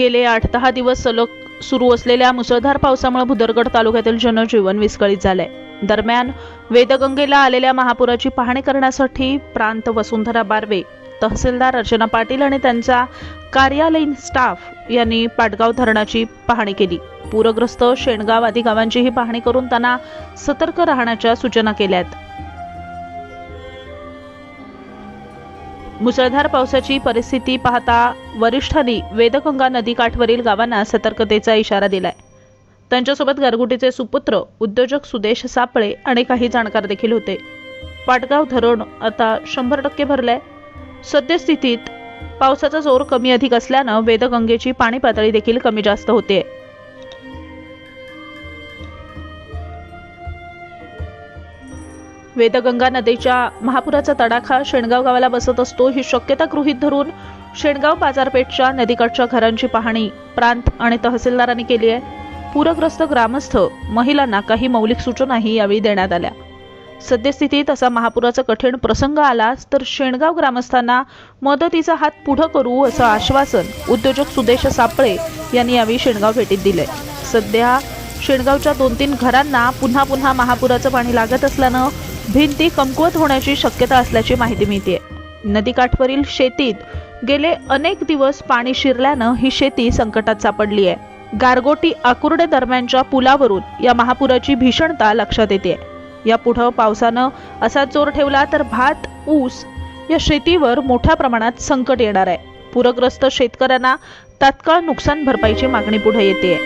गेले आठ दहा दिवस सलग सुरू असलेल्या मुसळधार पावसामुळे भुदरगड तालुक्यातील जनजीवन विस्कळीत झालंय. दरम्यान वेदगंगेला आलेल्या महापुराची पाहणी करण्यासाठी प्रांत वसुंधरा बारवे तहसीलदार अर्चना पाटील आणि त्यांचा कार्यालयीन स्टाफ यांनी पाटगाव धरणाची पाहणी केली. पूरग्रस्त शेणगाव आदी गावांचीही पाहणी करून त्यांना सतर्क राहण्याच्या सूचना केल्यात. मुसळधार पावसाची परिस्थिती पाहता वरिष्ठांनी वेदगंगा नदीकाठवरील गावांना सतर्कतेचा इशारा दिलाय. त्यांच्यासोबत गारगुटीचे सुपुत्र उद्योजक सुदेश सापळे आणि काही जाणकार देखील होते. पाटगाव धरण आता शंभर टक्के भरलंय. सद्यस्थितीत पावसाचा जोर कमी अधिक असल्यानं वेदगंगेची पाणी पातळी देखील कमी जास्त होते वेदगंगा नदीच्या महापुराचा तडाखा शेणगाव गावाला बसत असतो. ही शक्यता गृहीत धरून शेणगाव बाजारपेठच्या नदीकडच्या घरांची पाहणी प्रांत आणि तहसीलदारांनी केली आहे. पूरग्रस्त ग्रामस्थ महिलांना काही मौलिक सूचनाही यावेळी देण्यात आल्या. सद्यस्थितीत असा महापुराचा कठीण प्रसंग आलाच तर शेणगाव ग्रामस्थांना मदतीचा हात पुढं करू असं आश्वासन उद्योजक सुदेश सापळे यांनी यावेळी शेणगाव भेटीत दिले सध्या शेणगावच्या दोन तीन घरांना पुन्हा पुन्हा महापुराचं पाणी लागत असल्यानं भिंती कमकुवत होण्याची शक्यता असल्याची माहिती मिळते नदीकाठवरील शेतीत गेले अनेक दिवस पाणी शिरल्यानं ही शेती संकटात सापडली आहे. गारगोटी आकुर्डे दरम्यानच्या पुलावरून या महापुराची भीषणता लक्षात येते. या पुढं पावसानं असा जोर ठेवला तर भात ऊस या शेतीवर मोठ्या प्रमाणात संकट येणार आहे. पूरग्रस्त शेतकऱ्यांना तात्काळ नुकसान भरपाईची मागणी पुढे येते